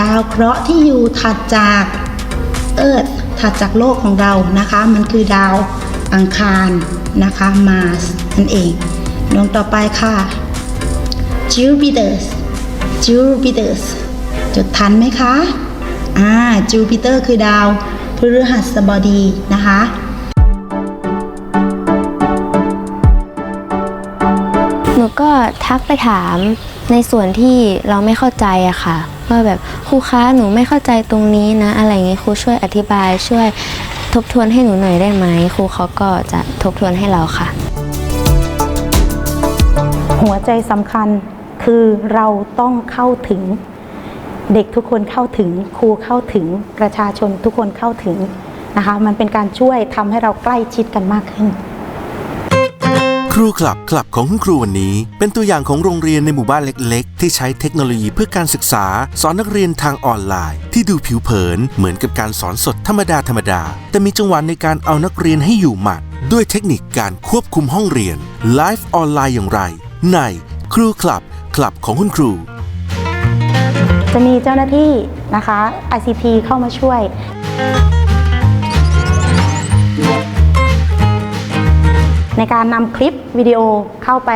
ดาวเคราะห์ที่อยู่ถัดจากเอิร์ธถัดจากโลกของเรานะคะ มันคือดาวอังคารนะคะมาร์สนั่นเองดวงต่อไปค่ะ Jupiter Jupiter จดทันไหมคะอ่า Jupiter คือดาวพฤหัสบดีนะคะหนูก็ทักไปถามในส่วนที่เราไม่เข้าใจอะค่ะ ว่าแบบครูคะหนูไม่เข้าใจตรงนี้นะ อะไรอย่างงี้ครูช่วยอธิบายช่วยทบทวนให้หนูหน่อยได้ไหมครูเขาก็จะทบทวนให้เราค่ะ หัวใจสำคัญคือเราต้องเข้าถึง เด็กทุกคนเข้าถึงครูเข้าถึงประชาชนทุกคนเข้าถึงนะคะ มันเป็นการช่วยทำให้เราใกล้ชิดกันมากขึ้น ครูคลับคลับของคุณครูวันนี้ เป็นตัวอย่างของโรงเรียนในหมู่บ้านเล็ก ๆ ที่ใช้เทคโนโลยีเพื่อการศึกษา สอนนักเรียนทางออนไลน์ ที่ดูผิวเผิน เหมือนกับการสอนสดธรรมดาธรรมดา แต่มีจังหวะในการเอานักเรียนให้อยู่หมัด ด้วยเทคนิคการควบคุมห้องเรียนไลฟ์ออนไลน์อย่างไร ในครูคลับคลับของคุณครู จะมีเจ้าหน้าที่นะคะ ICT เข้ามาช่วย ในการนำคลิปวิดีโอเข้าไป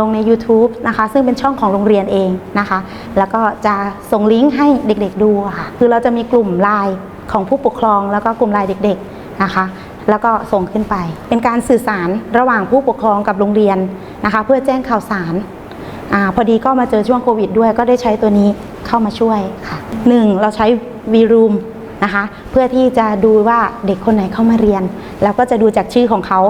ลงใน YouTube นะคะ ซึ่งเป็นช่องของโรงเรียนเองนะคะ แล้วก็จะส่งลิงก์ให้เด็กๆดูค่ะ คือเราจะมีกลุ่มไลน์ของผู้ปกครอง แล้วก็กลุ่มไลน์เด็กๆนะคะ แล้วก็ส่งขึ้นไป เป็นการสื่อสารระหว่างผู้ปกครองกับโรงเรียนนะคะ เพื่อแจ้งข่าวสารอพอดีก็มาเจอช่วงโควิดด้วย ก็ได้ใช้ตัวนี้เข้ามาช่วยค่ะหนึ่งเราใช้ VRoom นะคะ เพื่อที่จะดูว่าเด็กคนไหนเข้ามาเรียน แล้วก็จะดูจากชื่อของเขา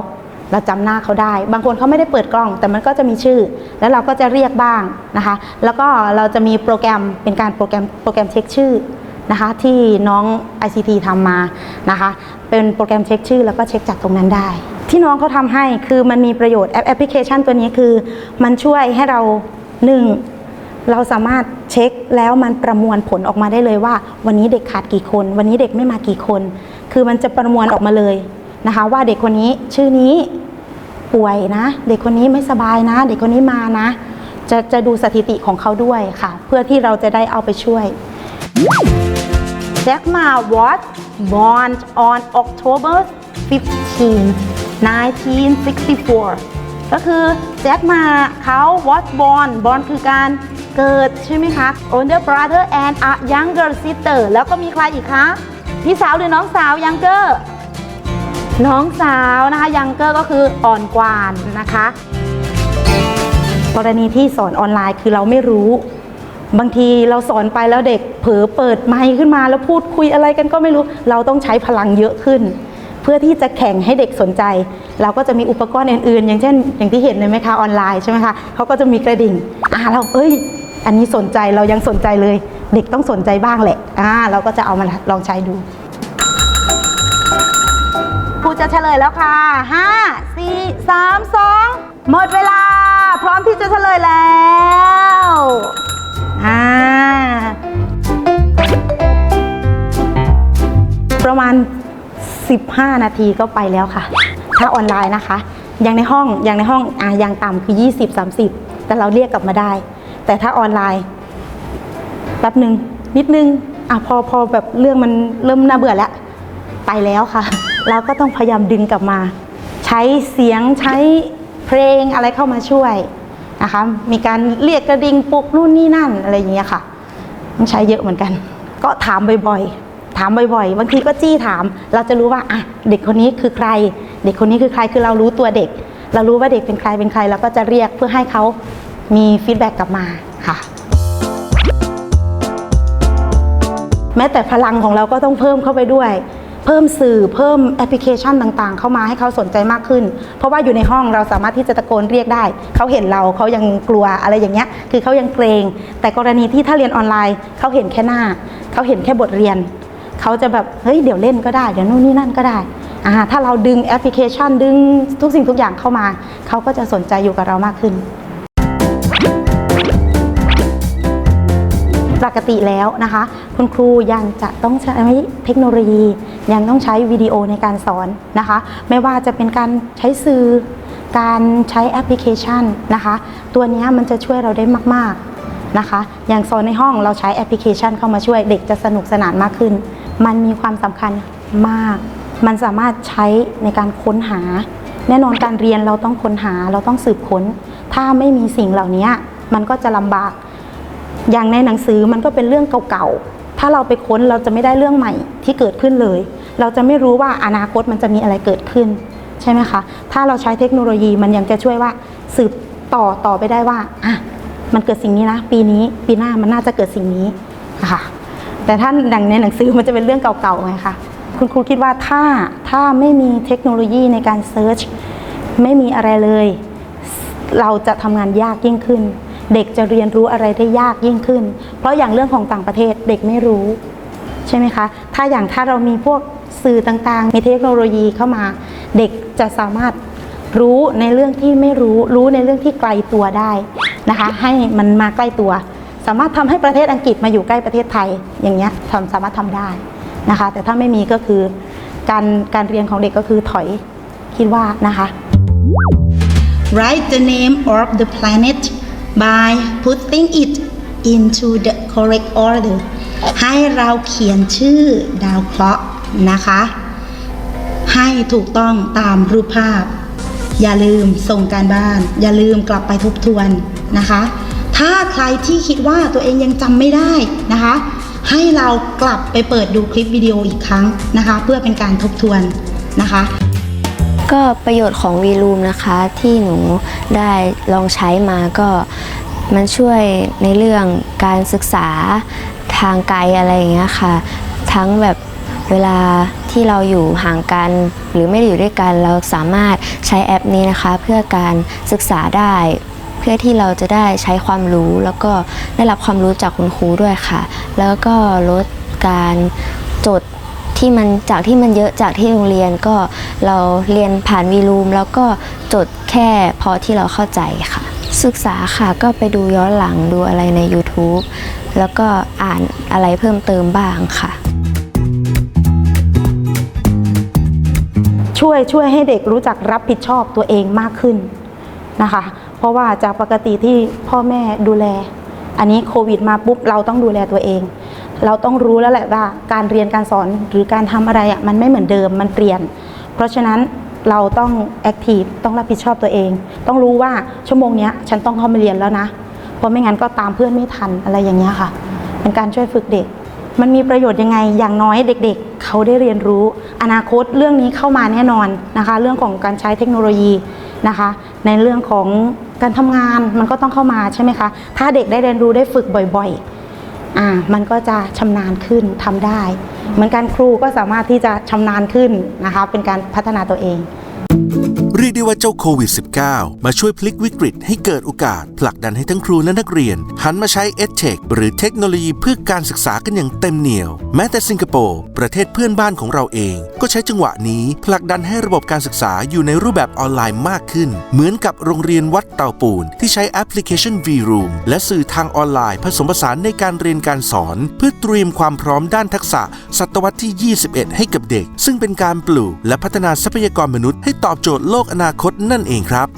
เราจำหน้าเขาได้ บางคนเขาไม่ได้เปิดกล้อง แต่มันก็จะมีชื่อ แล้วเราก็จะเรียกบ้างนะคะ แล้วก็เราจะมีโปรแกรมเป็นการโปรแกรมโปรแกรมเช็คชื่อนะคะ ที่น้อง ICT ทำมานะคะ เป็นโปรแกรมเช็คชื่อ แล้วก็เช็คจากตรงนั้นได้ ที่น้องเขาทำให้คือมันมีประโยชน์แอปแอปพลิเคชันตัวนี้คือ มันช่วยให้เราหนึ่งเราสามารถเช็คแล้วมันประมวลผลออกมาได้เลยว่า วันนี้เด็กขาดกี่คน วันนี้เด็กไม่มากี่คน คือมันจะประมวลออกมาเลยนะคะ ว่าเด็กคนนี้ชื่อนี้ ป่วยนะ เด็กคนนี้ไม่สบายนะ เด็กคนนี้มานะ จะจะดูสถิติของเขาด้วยค่ะ เพื่อที่เราจะได้เอาไปช่วย Jack Ma was born on October 15 1964 ก็คือแจ็คมาเขา was born born คือการเกิดใช่ไหมคะ older brother and a younger sister แล้วก็มีใครอีกคะ พี่สาวหรือน้องสาว younger น้องสาวนะคะ younger ก็คืออ่อนกว่านะคะ กรณีที่สอนออนไลน์คือเราไม่รู้ บางทีเราสอนไปแล้วเด็กเผลอเปิดไมค์ขึ้นมาแล้วพูดคุยอะไรกันก็ไม่รู้ เราต้องใช้พลังเยอะขึ้น เพื่อที่จะแข่งให้เด็กสนใจ เราก็จะมีอุปกรณ์อื่นๆ อย่างเช่น อย่างที่เห็นในไหมคะออนไลน์ใช่ไหมคะเขาก็จะมีกระดิ่งอ่าเราเอ้ย อันนี้สนใจเรายังสนใจเลย เด็กต้องสนใจบ้างแหละอ่าเราก็จะเอามาลองใช้ดู จะเฉลยแล้วค่ะห้าสี่สามสองหมดเวลา พร้อมที่จะเฉลยแล้วอ่าประมาณ 15 นาทีก็ไปแล้วค่ะ ถ้าออนไลน์นะคะ อย่างในห้องอย่างในห้องอะอย่างต่ำคือ 20 30 แต่เราเรียกกลับมาได้ แต่ถ้าออนไลน์แป๊บหนึ่งนิดนึงอะพอพอแบบเรื่องมันเริ่มน่าเบื่อแล้ว ไปแล้วค่ะ เราก็ต้องพยายามดึงกลับมา ใช้เสียงใช้เพลงอะไรเข้ามาช่วยนะคะ มีการเรียกกระดิ่งปลุกนู่นนี่นั่นอะไรอย่างเงี้ยค่ะ ต้องใช้เยอะเหมือนกัน ก็ถามบ่อยๆ ถามบ่อยๆ บางทีก็จี้ถาม เราจะรู้ว่าอะเด็กคนนี้คือใคร เด็กคนนี้คือใครคือเรารู้ตัวเด็ก เรารู้ว่าเด็กเป็นใครเป็นใครเราก็จะเรียกเพื่อให้เขามีฟีดแบ็กกลับมาค่ะแม้แต่พลังของเราก็ต้องเพิ่มเข้าไปด้วย เพิ่มสื่อเพิ่มแอปพลิเคชันต่างๆ เข้ามาให้เขาสนใจมากขึ้น เพราะว่าอยู่ในห้องเราสามารถที่จะตะโกนเรียกได้ เขาเห็นเราเขายังกลัวอะไรอย่างเงี้ยคือเขายังเกรง แต่กรณีที่ถ้าเรียนออนไลน์เขาเห็นแค่หน้า เขาเห็นแค่บทเรียน เขาจะแบบเฮ้ยเดี๋ยวเล่นก็ได้เดี๋ยวนู่นนี่นั่นก็ได้อ่าถ้าเราดึงแอปพลิเคชันดึงทุกสิ่งทุกอย่างเข้ามา เขาก็จะสนใจอยู่กับเรามากขึ้น ปกติแล้วนะคะ คุณครูยังจะต้องใช้เทคโนโลยี ยังต้องใช้วิดีโอในการสอนนะคะ ไม่ว่าจะเป็นการใช้สื่อ การใช้แอปพลิเคชันนะคะ ตัวนี้มันจะช่วยเราได้มากๆนะคะ อย่างโซนในห้องเราใช้แอปพลิเคชันเข้ามาช่วยเด็กจะสนุกสนานมากขึ้น มันมีความสำคัญมาก มันสามารถใช้ในการค้นหา แน่นอนการเรียนเราต้องค้นหาเราต้องสืบค้น ถ้าไม่มีสิ่งเหล่านี้มันก็จะลำบาก อย่างในหนังสือมันก็เป็นเรื่องเก่าๆ ถ้าเราไปค้นเราจะไม่ได้เรื่องใหม่ที่เกิดขึ้นเลย เราจะไม่รู้ว่าอนาคตมันจะมีอะไรเกิดขึ้นใช่ไหมคะ ถ้าเราใช้เทคโนโลยีมันยังจะช่วยว่าสืบต่อต่อไปได้ว่าอะมันเกิดสิ่งนี้นะ ปีนี้ปีหน้ามันน่าจะเกิดสิ่งนี้ค่ะ แต่ถ้าดังในหนังสือมันจะเป็นเรื่องเก่าๆไงคะคุณครูคิดว่าถ้าถ้าไม่มีเทคโนโลยีในการเซิร์ชไม่มีอะไรเลย เราจะทำงานยากยิ่งขึ้น เด็กจะเรียนรู้อะไรได้ยากยิ่งขึ้น เพราะอย่างเรื่องของต่างประเทศเด็กไม่รู้ใช่ไหมคะ ถ้าอย่างถ้าเรามีพวกสื่อต่างๆ มีเทคโนโลยีเข้ามา เด็กจะสามารถรู้ในเรื่องที่ไม่รู้ รู้ในเรื่องที่ไกลตัวได้นะคะ ให้มันมาใกล้ตัว สามารถทำให้ประเทศอังกฤษมาอยู่ใกล้ประเทศไทย อย่างเงี้ยทำสามารถทำได้นะคะ แต่ถ้าไม่มีก็คือการการเรียนของเด็กก็คือถอยคิดว่านะคะ Write the name of the planet by putting it into the correct order ให้เราเขียนชื่อดาวเคราะห์นะคะ ให้ถูกต้องตามรูปภาพ อย่าลืมส่งการบ้าน อย่าลืมกลับไปทบทวนนะคะ ถ้าใครที่คิดว่าตัวเองยังจำไม่ได้นะคะ ให้เรากลับไปเปิดดูคลิปวิดีโออีกครั้งนะคะ เพื่อเป็นการทบทวนนะคะ ก็ประโยชน์ของ v r o o m นะคะที่หนูได้ลองใช้มาก็มันช่วยในเรื่องการศึกษาทางไกลอะไรอย่างเงี้ยค่ะ ทั้งแบบเวลาที่เราอยู่ห่างกัน หรือไม่ได้อยู่ด้วยกันเราสามารถใช้แอปนี้นะคะ เพื่อการศึกษาได้ เพื่อที่เราจะได้ใช้ความรู้ แล้วก็ได้รับความรู้จากคุณครูด้วยค่ะ แล้วก็ลดการจด ที่มันจากที่มันเยอะจากที่โรงเรียนก็เราเรียนผ่านวีลูม แล้วก็จดแค่พอที่เราเข้าใจค่ะ ศึกษาค่ะก็ไปดูย้อนหลังดูอะไรใน YouTube แล้วก็อ่านอะไรเพิ่มเติมบ้างค่ะ ช่วยช่วยให้เด็กรู้จักรับผิดชอบตัวเองมากขึ้นนะคะ เพราะว่าจากปกติที่พ่อแม่ดูแล อันนี้โควิดมาปุ๊บเราต้องดูแลตัวเอง เราต้องรู้แล้วแหละว่าการเรียนการสอนหรือการทำอะไรอะมันไม่เหมือนเดิมมันเปลี่ยน เพราะฉะนั้นเราต้องแอคทีฟต้องรับผิดชอบตัวเอง ต้องรู้ว่าชั่วโมงนี้ฉันต้องเข้ามาเรียนแล้วนะ เพราะไม่งั้นก็ตามเพื่อนไม่ทันอะไรอย่างเงี้ยค่ะ เป็นการช่วยฝึกเด็ก มันมีประโยชน์ยังไงอย่างน้อยเด็กๆเขาได้เรียนรู้ อนาคตเรื่องนี้เข้ามาแน่นอนนะคะ เรื่องของการใช้เทคโนโลยีนะคะ ในเรื่องของการทำงานมันก็ต้องเข้ามาใช่ไหมคะถ้าเด็กได้เรียนรู้ได้ฝึกบ่อย ๆ อ่ามันก็จะชำนาญขึ้นทำได้ เหมือนกันครูก็สามารถที่จะชำนาญขึ้นนะคะเป็นการพัฒนาตัวเอง เรียกได้ว่าเจ้าโควิด -19 มาช่วยพลิกวิกฤตให้เกิดโอกาส ผลักดันให้ทั้งครูและนักเรียน หันมาใช้ EdTech หรือเทคโนโลยีเพื่อการศึกษากันอย่างเต็มเหนี่ยว แม้แต่สิงคโปร์ประเทศเพื่อนบ้านของเราเอง ก็ใช้จังหวะนี้ผลักดันให้ระบบการศึกษาอยู่ในรูปแบบออนไลน์มากขึ้น เหมือนกับโรงเรียนวัดเต่าปูน ที่ใช้แอปพลิเคชัน V-Room และสื่อทางออนไลน์ ผสมผสานในการเรียนการสอน เพื่อเตรียมความพร้อมด้านทักษะศตวรรษที่ 21 ให้กับเด็ก ซึ่งเป็นการปลูกและพัฒนาทรัพยากรมนุษย์ให้ตอบโจทย์โลกอนาคตนั่นเองครับ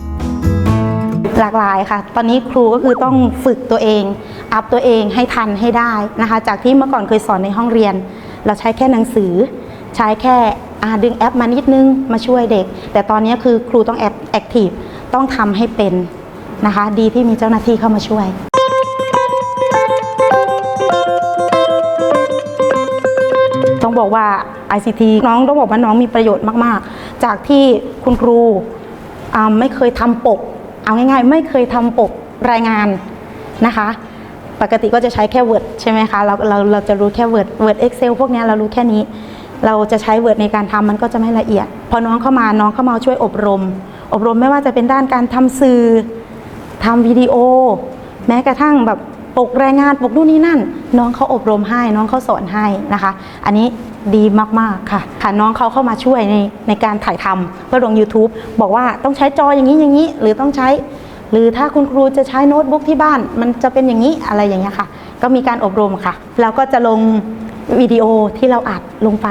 หลากหลายค่ะ ตอนนี้ครูก็คือต้องฝึกตัวเอง อัพตัวเองให้ทันให้ได้นะคะ จากที่เมื่อก่อนเคยสอนในห้องเรียน เราใช้แค่หนังสือ ใช้แค่ดึงแอปมานิดนึงมาช่วยเด็ก แต่ตอนนี้คือครูต้องแอปแอคทีฟต้องทำให้เป็นนะคะ ดีที่มีเจ้าหน้าที่เข้ามาช่วย บอกว่า ICT น้องต้องบอกว่าน้องมีประโยชน์มาก ๆ จากที่คุณครูไม่เคยทำปก เอาง่าย ๆ ไม่เคยทำปกรายงานนะคะ ปกติก็จะใช้แค่ Word ใช่ไหมคะเราเราเราจะรู้แค่ Word Word Excel พวกนี้เรารู้แค่นี้ เราจะใช้ Word ในการทำมันก็จะไม่ละเอียด พอน้องเข้ามาน้องเข้ามาช่วยอบรม อบรมไม่ว่าจะเป็นด้านการทำสื่อทำวิดีโอ แม้กระทั่งแบบ ปกแรายงานปกนู่นนี่นั่น น้องเขาอบรมให้น้องเขาสอนให้นะคะ อันนี้ดีมากๆค่ะค่ะน้องเขาเข้ามาช่วยในในการถ่ายทำเพื่อลง YouTube บอกว่าต้องใช้จออย่างนี้อย่างนี้ หรือต้องใช้ หรือถ้าคุณครูจะใช้โน้ตบุ๊กที่บ้าน มันจะเป็นอย่างนี้อะไรอย่างเงี้ยค่ะ ก็มีการอบรมค่ะแล้วก็จะลงวิดีโอที่เราอัดลงไป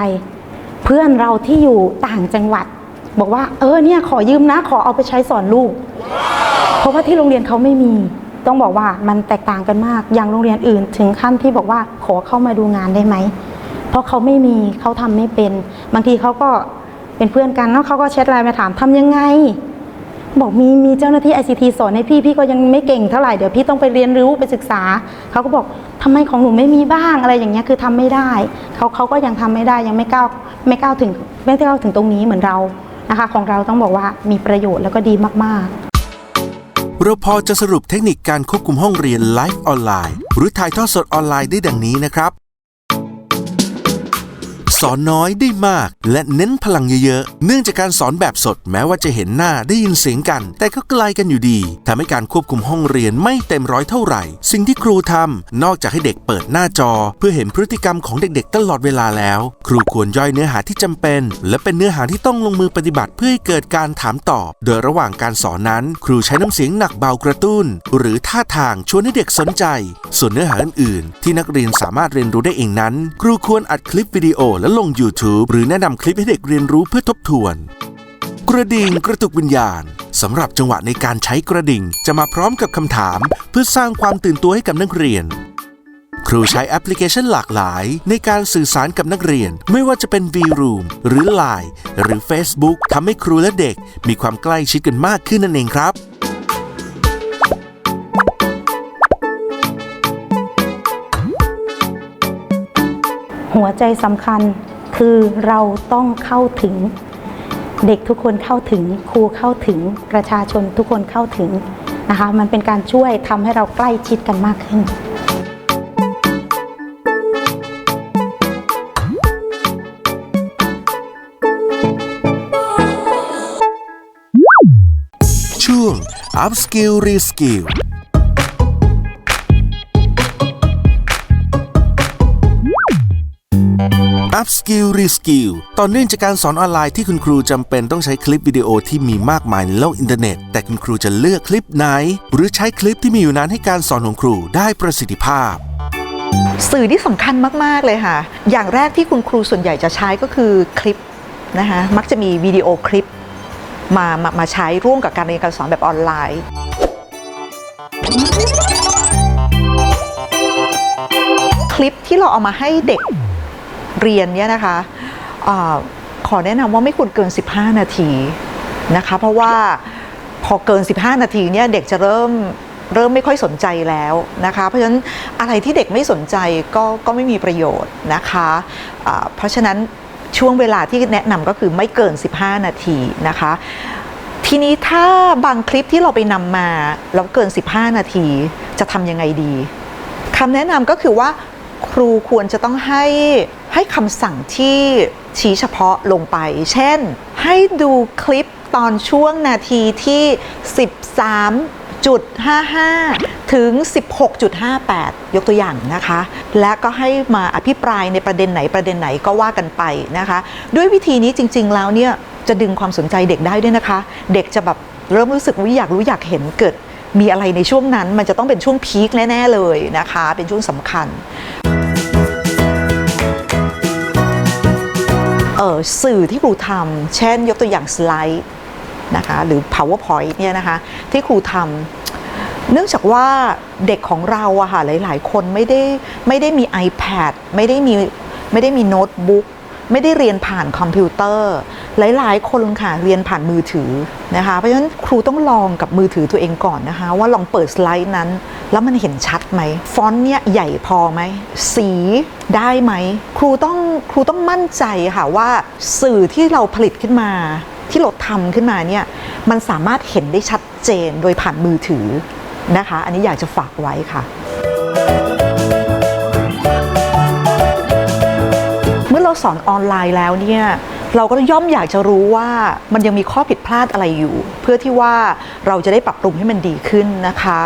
เพื่อนเราที่อยู่ต่างจังหวัด บอกว่าเออเนี่ยขอยืมนะขอเอาไปใช้สอนลูก เพราะว่าที่โรงเรียนเขาไม่มี ต้องบอกว่ามันแตกต่างกันมาก อย่างโรงเรียนอื่น ถึงขั้นที่บอกว่าขอเข้ามาดูงานได้ไหม เพราะเขาไม่มีเขาทำไม่เป็น บางทีเขาก็เป็นเพื่อนกันเนาะเขาก็แชทไลน์มาถามทำยังไง บอกมีมีเจ้าหน้าที่ ICT สอนให้พี่พี่ก็ยังไม่เก่งเท่าไหร่เดี๋ยวพี่ต้องไปเรียนรู้ไปศึกษาเขาก็บอกทำไมของหนูไม่มีบ้างอะไรอย่างเงี้ยคือทำไม่ได้เขาเขาก็ยังทำไม่ได้ยังไม่ก้าวไม่ก้าวถึงไม่ก้าวถึงตรงนี้เหมือนเรานะคะ ของเราต้องบอกว่ามีประโยชน์แล้วก็ดีมากๆ เราพอจะสรุปเทคนิคการควบคุมห้องเรียนไลฟ์ออนไลน์ หรือถ่ายทอดสดออนไลน์ได้ดังนี้นะครับ สอนน้อยได้มาก และเน้นพลังเยอะๆ เนื่องจากการสอนแบบสดแม้ว่าจะเห็นหน้าได้ยินเสียงกัน แต่ก็ไกลกันอยู่ดีทำให้การควบคุมห้องเรียนไม่เต็มร้อยเท่าไหร่ สิ่งที่ครูทำนอกจากให้เด็กเปิดหน้าจอ เพื่อเห็นพฤติกรรมของเด็กๆ ตลอดเวลาแล้ว ครูควรย่อยเนื้อหาที่จำเป็น และเป็นเนื้อหาที่ต้องลงมือปฏิบัติเพื่อให้เกิดการถามตอบ โดยระหว่างการสอนนั้น ครูใช้น้ำเสียงหนักเบากระตุ้น หรือท่าทางชวนให้เด็กสนใจ ส่วนเนื้อหาอื่นๆที่นักเรียนสามารถเรียนรู้ได้เองนั้น ครูควรอัดคลิปวิดีโอและลง YouTube หรือแนะนำคลิปให้เด็กเรียนรู้เพื่อทบทวน กระดิ่งกระตุกวิญญาณสำหรับจังหวะในการใช้กระดิ่งจะมาพร้อมกับคำถาม เพื่อสร้างความตื่นตัวให้กับนักเรียน ครูใช้แอปพลิเคชันหลากหลาย ในการสื่อสารกับนักเรียน ไม่ว่าจะเป็น V-Room หรือ Line หรือ Facebook ทำให้ครูและเด็ก มีความใกล้ชิดกันมากขึ้นนั่นเองครับ หัวใจสำคัญคือเราต้องเข้าถึง เด็กทุกคนเข้าถึงครูเข้าถึงประชาชนทุกคนเข้าถึงนะคะ มันเป็นการช่วยทำให้เราใกล้ชิดกันมากขึ้นช่วง Upskill Reskill Upskill Reskill ต่อเนื่องจากการสอนออนไลน์ที่คุณครูจำเป็นต้องใช้คลิปวิดีโอที่มีมากมายในโลกอินเทอร์เน็ต แต่คุณครูจะเลือกคลิปไหน หรือใช้คลิปที่มีอยู่นั้นให้การสอนของครูได้ประสิทธิภาพสื่อที่สำคัญมาก ๆ เลยค่ะ อย่างแรกที่คุณครูส่วนใหญ่จะใช้ก็คือคลิปนะคะ มักจะมีวิดีโอคลิปมามามาใช้ร่วมกับการเรียนการสอนแบบออนไลน์ คลิปที่เราเอามาให้เด็ก เรียนเนี่ยนะคะอาขอแนะนำว่าไม่ควรเกิน 15 นาทีนะคะเพราะว่าพอเกิน 15 นาทีเนี่ยเด็กจะเริ่มเริ่มไม่ค่อยสนใจแล้วนะคะ เพราะฉะนั้นอะไรที่เด็กไม่สนใจก็ก็ไม่มีประโยชน์นะคะอ่าเพราะฉะนั้นช่วงเวลาที่แนะนำก็คือไม่เกิน 15 นาทีนะคะ ทีนี้ถ้าบางคลิปที่เราไปนำมาแล้วเกิน 15 นาทีจะทำยังไงดีคำแนะนำก็คือว่าครูควรจะต้องให้ ให้คำสั่งที่ชี้เฉพาะลงไป เช่น ให้ดูคลิปตอนช่วงนาทีที่ 13.55 ถึง 16.58 ยกตัวอย่างนะคะ และก็ให้มาอภิปรายในประเด็นไหนประเด็นไหนก็ว่ากันไปนะคะ ด้วยวิธีนี้จริง ๆ แล้วเนี่ยจะดึงความสนใจเด็กได้ด้วยนะคะ เด็กจะแบบเริ่มรู้สึกว่าอยากรู้อยากเห็นเกิดมีอะไรในช่วงนั้นมันจะต้องเป็นช่วงพีคแน่ ๆ เลยนะคะ เป็นช่วงสำคัญ สื่อที่ครูทำเช่นยกตัวอย่างสไลด์นะคะหรือ powerpoint เนี่ยนะคะที่ครูทำเนื่องจากว่าเด็กของเราอะค่ะหลาย ๆ คนไม่ได้ไม่ได้มี iPad ไม่ได้มีไม่ได้มีโน้ตบุ๊ก ไม่ได้เรียนผ่านคอมพิวเตอร์ หลายๆ คนค่ะเรียนผ่านมือถือนะคะเพราะฉะนั้นครูต้องลองกับมือถือตัวเองก่อนนะคะ ว่าลองเปิดสไลด์นั้น แล้วมันเห็นชัดไหมฟอนต์เนี่ยใหญ่พอไหมสีได้ไหมครูต้องครูต้องมั่นใจค่ะว่าสื่อที่เราผลิตขึ้นมา ที่เราทำขึ้นมาเนี่ยมันสามารถเห็นได้ชัดเจนโดยผ่านมือถือนะคะ อันนี้อยากจะฝากไว้ค่ะ มื่อเราสอนออนไลน์แล้วเนี่ยเราก็ย่อมอยากจะรู้ว่ามันยังมีข้อผิดพลาดอะไรอยู่ เพื่อที่ว่าเราจะได้ปรับปรุงให้มันดีขึ้นนะคะ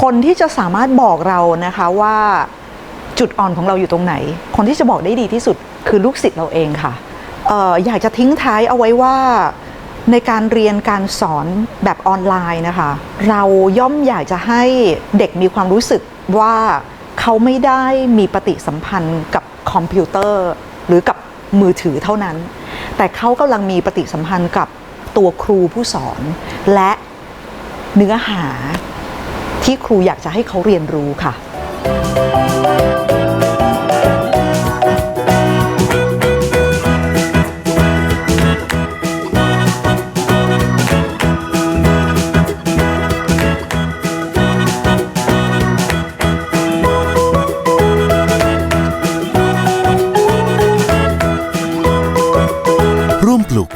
คนที่จะสามารถบอกเรานะคะว่าจุดอ่อนของเราอยู่ตรงไหน คนที่จะบอกได้ดีที่สุดคือลูกศิษย์เราเองค่ะอออยากจะทิ้งท้ายเอาไว้ว่าในการเรียนการสอนแบบออนไลน์นะคะ เราย่อมอยากจะให้เด็กมีความรู้สึกว่าเขาไม่ได้มีปฏิสัมพันธ์กับ คอมพิวเตอร์หรือกับมือถือเท่านั้น แต่เขากำลังมีปฏิสัมพันธ์กับตัวครูผู้สอน และเนื้อหาที่ครูอยากจะให้เขาเรียนรู้ค่ะ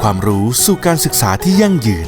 ความรู้สู่การศึกษาที่ยั่งยืน